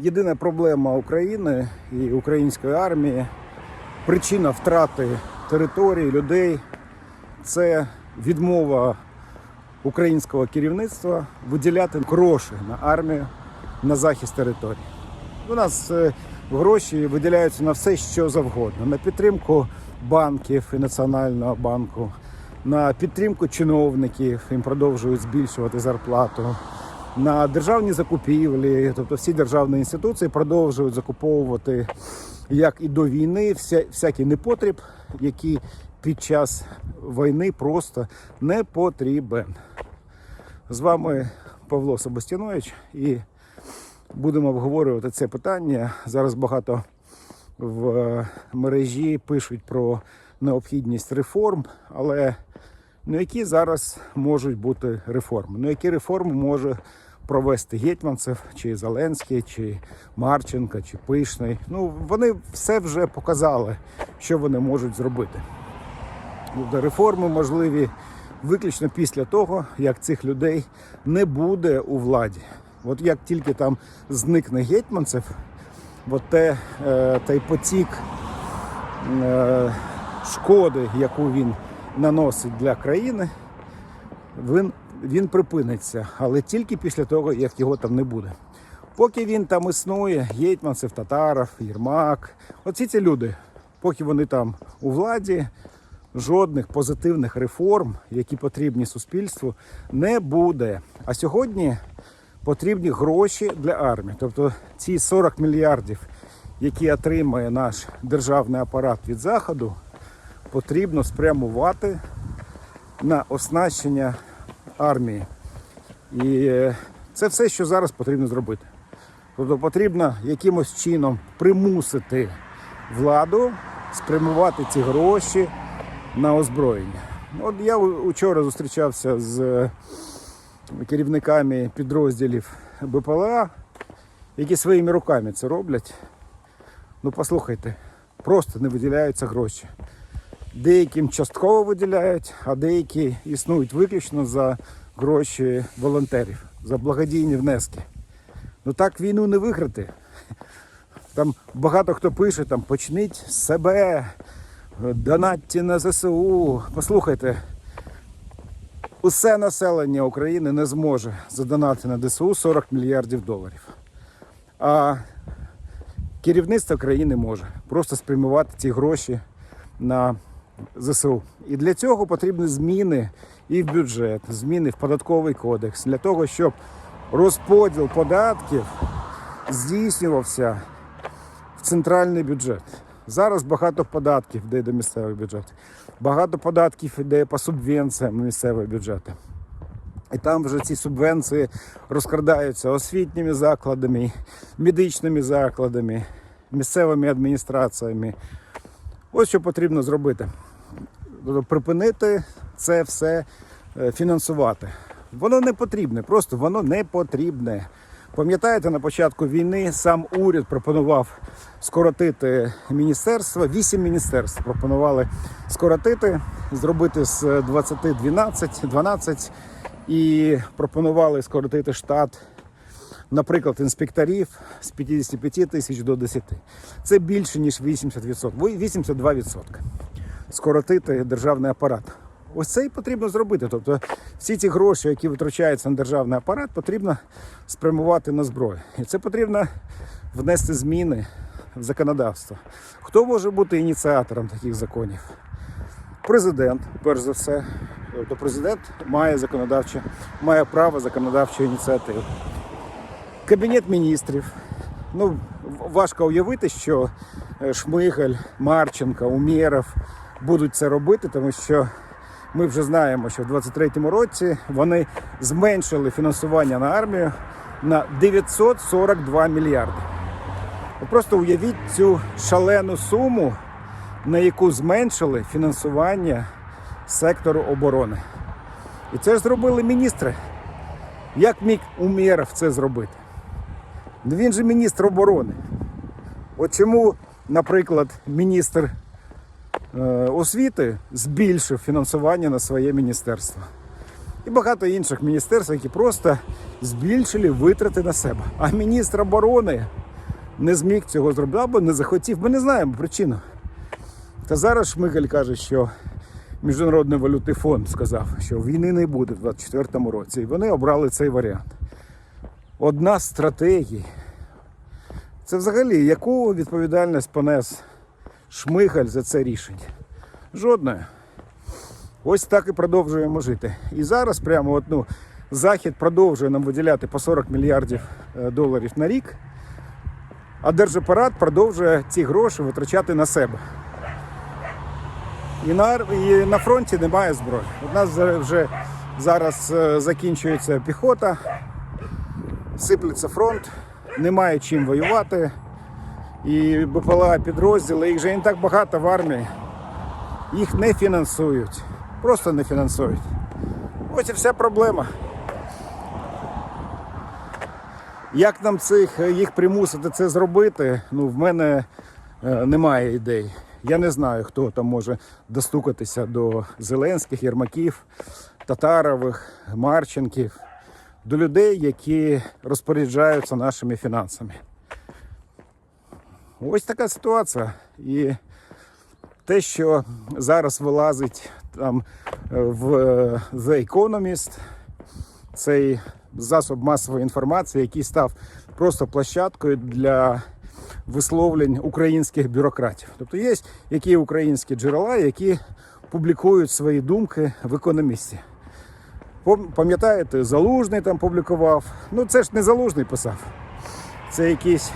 Єдина проблема України і української армії, причина втрати території, людей це відмова українського керівництва виділяти гроші на армію на захист території. У нас е, гроші виділяються на все, що завгодно: на підтримку банків і Національного банку, на підтримку чиновників, їм продовжують збільшувати зарплату. На державні закупівлі, тобто всі державні інституції продовжують закуповувати як і до війни вся, всякий непотріб, який під час війни просто не потрібен. З вами Павло Себастьянович і будемо обговорювати це питання. Зараз багато в мережі пишуть про необхідність реформ, але ну, які зараз можуть бути реформи? Ну, які реформи може провести Гетьманцев, чи Зеленський, чи Марченко, чи Пишний? Ну, вони все вже показали, що вони можуть зробити. Тобто реформи можливі виключно після того, як цих людей не буде у владі. От як тільки там зникне гетьманцев, от те, е, той потік е, шкоди, яку він наносить для країни, він, він припиниться, але тільки після того, як його там не буде. Поки він там існує, гетьманцев, татаров, Єрмак, оці ці люди, поки вони там у владі, жодних позитивних реформ, які потрібні суспільству, не буде. А сьогодні потрібні гроші для армії. Тобто ці 40 мільярдів, які отримує наш державний апарат від заходу, потрібно спрямувати на оснащення армії. І е, це все, що зараз потрібно зробити. Тобто потрібно якимось чином примусити владу спрямувати ці гроші на озброєння. От я учора зустрічався з е, керівниками підрозділів БПЛА, які своїми руками це роблять. Ну послухайте, просто не виділяються гроші. Деяким частково виділяють, а деякі існують виключно за гроші волонтерів, за благодійні внески. Ну так війну не виграти. Там багато хто пише, там почніть з себе, донатьте на ЗСУ. Послухайте, усе населення України не зможе задонати на ДСУ 40 мільярдів доларів. А керівництво країни може просто спрямувати ці гроші на ЗСУ. І для цього потрібні зміни і в бюджет, зміни в податковий кодекс, для того, щоб розподіл податків здійснювався в центральний бюджет. Зараз багато податків йде до місцевих бюджетів, багато податків йде по субвенціям місцевих бюджетів. І там вже ці субвенції розкрадаються освітніми закладами, медичними закладами, місцевими адміністраціями. Ось що потрібно зробити. Припинити це все е, фінансувати. Воно не потрібне, просто воно не потрібне. Пам'ятаєте, на початку війни сам уряд пропонував скоротити міністерства, вісім міністерств пропонували скоротити, зробити з 20 12, 12 і пропонували скоротити штат, наприклад, інспекторів з 55 тисяч до 10. Це більше ніж 80%, 82%. Скоротити державний апарат. Ось це і потрібно зробити. Тобто всі ці гроші, які витрачаються на державний апарат, потрібно спрямувати на зброю. І це потрібно внести зміни в законодавство. Хто може бути ініціатором таких законів? Президент, перш за все. Тобто президент має законодавче, має право законодавчої ініціативи. Кабінет міністрів. Ну, важко уявити, що е, Шмигаль, Марченко, Умєров будуть це робити, тому що ми вже знаємо, що в 2023 році вони зменшили фінансування на армію на 942 мільярди. Просто уявіть цю шалену суму, на яку зменшили фінансування сектору оборони. І це ж зробили міністри. Як міг Умєров це зробити? Ну, Він же міністр оборони. От чому, наприклад, міністр освіти збільшив фінансування на своє міністерство. І багато інших міністерств, які просто збільшили витрати на себе. А міністр оборони не зміг цього зробити або не захотів. Ми не знаємо причину. Та зараз Шмигаль каже, що Міжнародний валютний фонд сказав, що війни не буде в 2024 році. І вони обрали цей варіант. Одна з стратегій. Це взагалі яку відповідальність понес Шмигаль за це рішення? Жодної. Ось так і продовжуємо жити. І зараз прямо от, ну, Захід продовжує нам виділяти по 40 мільярдів е, доларів на рік, а держапарат продовжує ці гроші витрачати на себе. І на, і на фронті немає зброї. У нас вже- зараз е, закінчується піхота, сиплеться фронт, немає чим воювати. І БПЛА підрозділи, їх вже не так багато в армії. Їх не фінансують. Просто не фінансують. Ось і вся проблема. Як нам цих їх примусити це зробити? Ну, в мене е, немає ідей. Я не знаю, хто там може достукатися до Зеленських, Єрмаків, Татарових, Марченків, до людей, які розпоряджаються нашими фінансами. Ось така ситуація. І те, що зараз вилазить там е, в е, The Economist, цей засоб масової інформації, який став просто площадкою для висловлень українських бюрократів. Тобто є які українські джерела, які публікують свої думки в економісті. Пам'ятаєте, Залужний там публікував. Ну це ж не Залужний писав. Це якийсь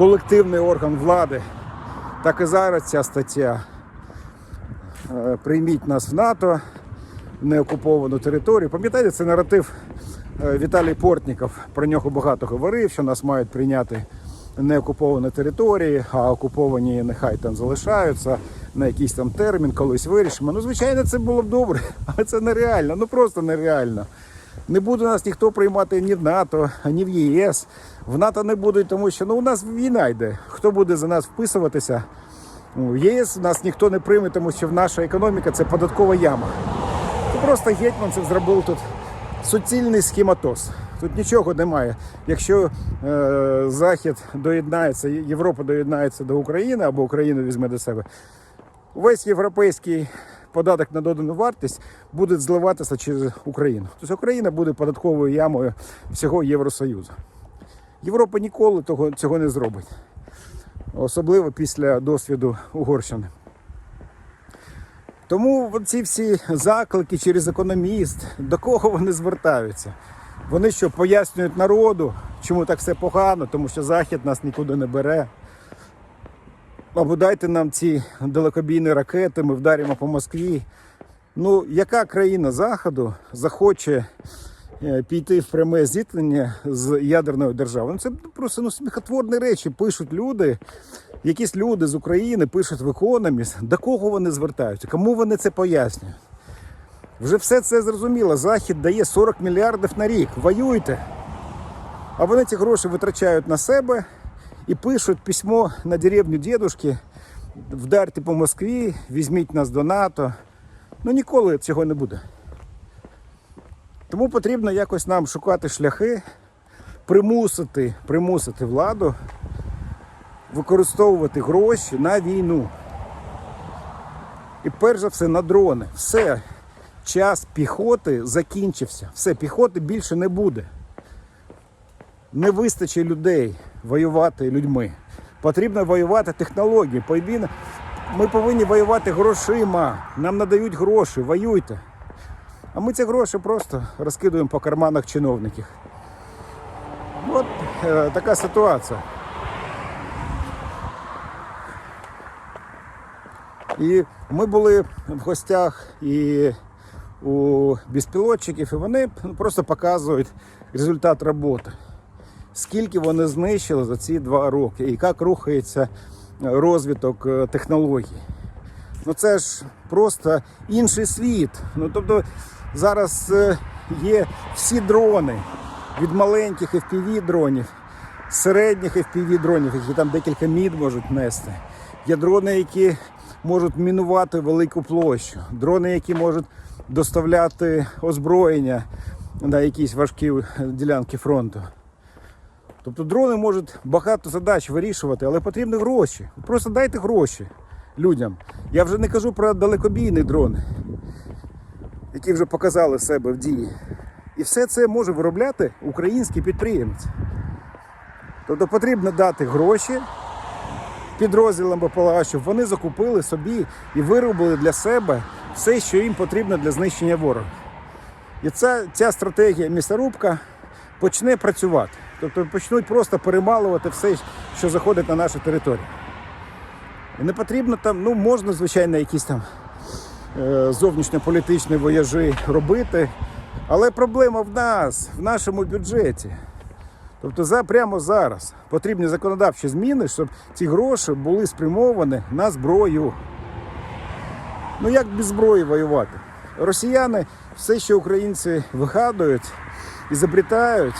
колективний орган влади. Так і зараз ця стаття. Е, Прийміть нас в НАТО, в неокуповану територію. Пам'ятаєте, це наратив е, Віталій Портніков. Про нього багато говорив, що нас мають прийняти неокуповані території, а окуповані нехай там залишаються на якийсь там термін, колись вирішимо. Ну, звичайно, це було б добре, але це нереально, ну просто нереально. Не буде нас ніхто приймати ні в НАТО, ні в ЄС. В НАТО не будуть, тому що ну, у нас війна йде. Хто буде за нас вписуватися? Ну, В ЄС нас ніхто не прийме, тому що наша економіка це податкова яма. Це просто гетьманцев зробив тут суцільний схематоз. Тут нічого немає. Якщо е, Захід доєднається, Європа доєднається до України або Україна візьме до себе, весь європейський податок на додану вартість буде зливатися через Україну. Тобто Україна буде податковою ямою всього Євросоюзу. Європа ніколи того, цього не зробить, особливо після досвіду Угорщини. Тому ці всі заклики через економіст, до кого вони звертаються? Вони що пояснюють народу, чому так все погано, тому що Захід нас нікуди не бере. Або дайте нам ці далекобійні ракети, ми вдаримо по Москві. Ну, яка країна Заходу захоче е, піти в пряме зіткнення з ядерною державою? Ну, це просто ну, сміхотворні речі пишуть люди. Якісь люди з України пишуть в Economist, до кого вони звертаються, кому вони це пояснюють. Вже все це зрозуміло. Захід дає 40 мільярдів на рік. Воюйте. А вони ці гроші витрачають на себе і пишуть письмо на деревню дідушки, вдарте по Москві, візьміть нас до НАТО. Ну ніколи цього не буде. Тому потрібно якось нам шукати шляхи, примусити, примусити владу використовувати гроші на війну. І перш за все на дрони. Все, час піхоти закінчився. Все, піхоти більше не буде. Не вистачить людей воювати людьми. Потрібно воювати технологією. Повинні- Ми повинні воювати грошима. Нам надають гроші, воюйте. А ми ці гроші просто розкидуємо по карманах чиновників. От е, така ситуація. І ми були в гостях і у безпілотчиків, і вони просто показують результат роботи. Скільки вони знищили за ці два роки, і як рухається розвиток е, технологій. Ну це ж просто інший світ. Ну тобто зараз е, є всі дрони від маленьких FPV дронів, середніх FPV дронів, які там декілька мід можуть нести. Є дрони, які можуть мінувати велику площу, дрони, які можуть доставляти озброєння на якісь важкі ділянки фронту. Тобто дрони можуть багато задач вирішувати, але потрібні гроші. Просто дайте гроші людям. Я вже не кажу про далекобійні дрони, які вже показали себе в дії. І все це може виробляти український підприємець. Тобто потрібно дати гроші підрозділам БПЛА, щоб вони закупили собі і виробили для себе все, що їм потрібно для знищення ворога. І ця, ця стратегія місцерубка почне працювати. Тобто почнуть просто перемалувати все, що заходить на нашу територію. І не потрібно там, ну можна, звичайно, якісь там е, зовнішньополітичні вояжі робити, але проблема в нас, в нашому бюджеті. Тобто за, прямо зараз потрібні законодавчі зміни, щоб ці гроші були спрямовані на зброю. Ну як без зброї воювати? Росіяни все, що українці вигадують, ізобретають,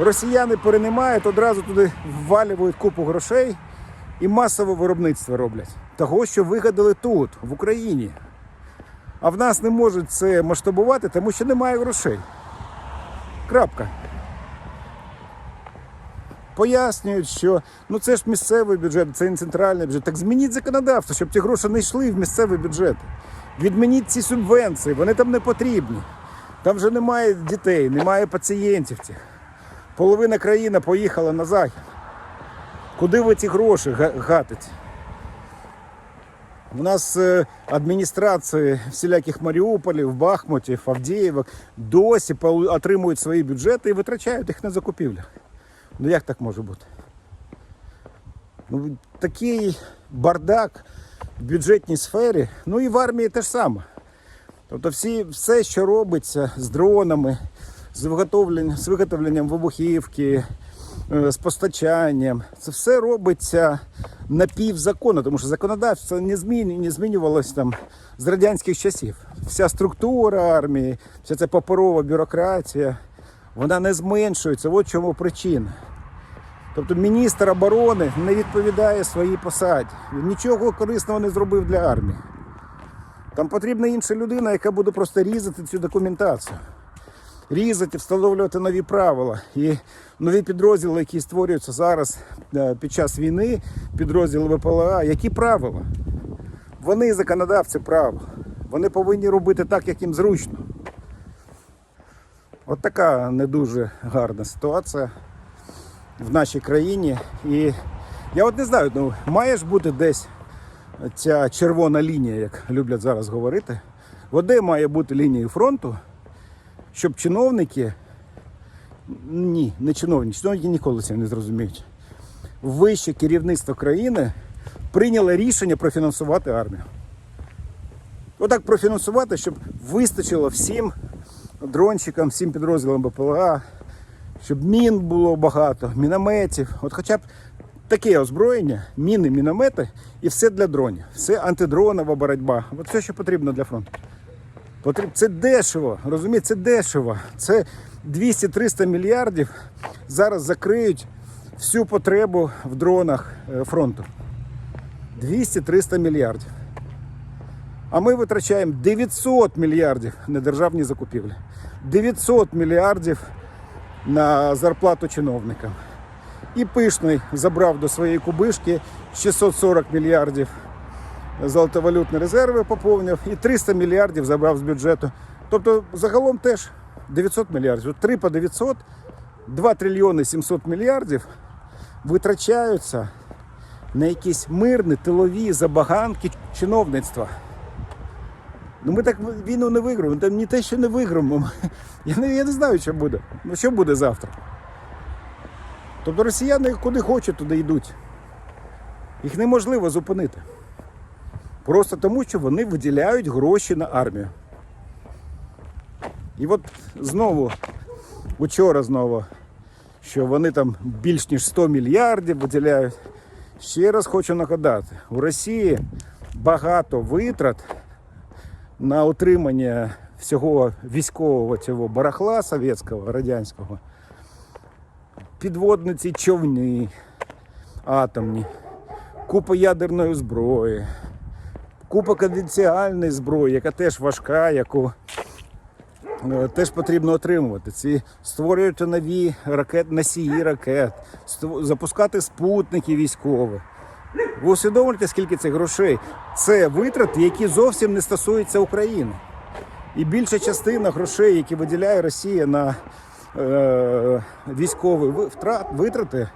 росіяни переймають, одразу туди ввалюють купу грошей і масове виробництво роблять. Того, що вигадали тут, в Україні. А в нас не можуть це масштабувати, тому що немає грошей. Крапка. Пояснюють, що ну це ж місцевий бюджет, це не центральний бюджет. Так змініть законодавство, щоб ті гроші не йшли в місцевий бюджет. Відмініть ці субвенції, вони там не потрібні. Там вже немає дітей, немає пацієнтів цих. Половина країни поїхала на захід. Куди ви ці гроші га- гатите? У нас е, адміністрації всіляких Маріуполів, Бахмутів, Авдіївок досі отримують свої бюджети і витрачають їх на закупівлях. Ну як так може бути? Ну, такий бардак в бюджетній сфері, ну і в армії теж саме. Тобто всі, все, що робиться з дронами, з виготовленням, з виготовленням вибухівки, е, з постачанням, це все робиться напівзаконно, тому що законодавство не, зміню, не змінювалося там з радянських часів. Вся структура армії, вся ця паперова бюрократія, вона не зменшується. От чому причина. Тобто міністр оборони не відповідає своїй посаді. Він нічого корисного не зробив для армії. Там потрібна інша людина, яка буде просто різати цю документацію. Різати, встановлювати нові правила. І нові підрозділи, які створюються зараз е, під час війни, підрозділи ВПЛА, які правила? Вони законодавці правил. Вони повинні робити так, як їм зручно. От така не дуже гарна ситуація в нашій країні. І я от не знаю, ну має ж бути десь ця червона лінія, як люблять зараз говорити. Де має бути лінія фронту, щоб чиновники, ні, не чиновники, чиновники ніколи цього не зрозуміють. Вище керівництво країни прийняло рішення профінансувати армію. Отак профінансувати, щоб вистачило всім дрончикам, всім підрозділам БПЛА, щоб мін було багато, мінометів. От хоча б таке озброєння, міни, міномети і все для дронів. Все антидронова боротьба. От все, що потрібно для фронту. Це дешево, розумієте, це дешево. Це 200-300 мільярдів зараз закриють всю потребу в дронах е, фронту. 200-300 мільярдів. А ми витрачаємо 900 мільярдів на державні закупівлі. 900 мільярдів на зарплату чиновникам. І пишний забрав до своєї кубишки 640 мільярдів золотовалютні резерви поповнив і 300 мільярдів забрав з бюджету. Тобто загалом теж 900 мільярдів. 3 по 900, 2 трильйони 700 мільярдів витрачаються на якісь мирні тилові забаганки чиновництва. Ну ми так війну не виграємо. Там не те, що не виграємо. Я не, я не знаю, що буде. Ну що буде завтра. Тобто росіяни куди хочуть, туди йдуть. Їх неможливо зупинити. Просто тому, що вони виділяють гроші на армію. І от знову, учора знову, що вони там більш ніж 100 мільярдів виділяють. Ще раз хочу нагадати, у Росії багато витрат на утримання всього військового цього барахла совєтського, радянського. Підводні ці човни атомні, купа ядерної зброї, купа конвенціональної зброї, яка теж важка, яку е, теж потрібно отримувати. Ці створювати нові ракет, носії ракет, запускати спутники військові. Ви усвідомлюєте, скільки це грошей? Це витрати, які зовсім не стосуються України. І більша частина грошей, які виділяє Росія на е, військові втрат, витрати,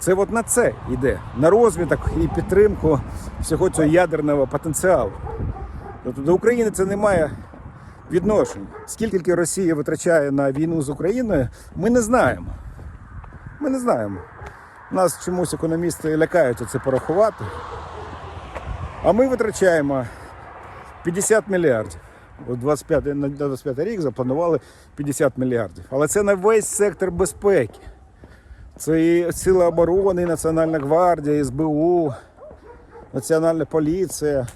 це от на це йде. На розвиток і підтримку всього цього ядерного потенціалу. Тобто до України це не має відношення. Скільки Росія витрачає на війну з Україною, ми не знаємо. Ми не знаємо. Нас чомусь економісти лякаються це порахувати. А ми витрачаємо 50 мільярдів. У 25, на 25 рік запланували 50 мільярдів. Але це на весь сектор безпеки. Це і Сили оборони, і Національна гвардія, і СБУ, Національна поліція.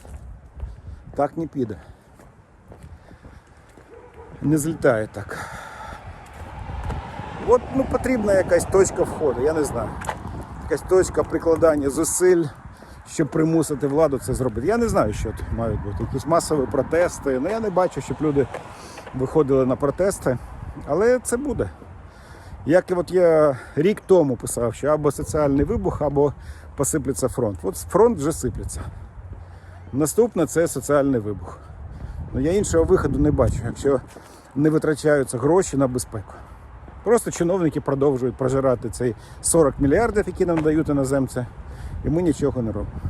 Так не піде. Не злітає так. От ну, потрібна якась точка входу, я не знаю. Якась точка прикладання зусиль, щоб примусити владу це зробити. Я не знаю, що тут мають бути. Якісь масові протести. Ну я не бачу, щоб люди виходили на протести. Але це буде. Як от я рік тому писав, що або соціальний вибух, або посиплеться фронт. От фронт вже сиплеться. Наступне це соціальний вибух. Ну, я іншого виходу не бачу, якщо не витрачаються гроші на безпеку. Просто чиновники продовжують прожирати цей 40 мільярдів, які нам дають іноземці, і ми нічого не робимо.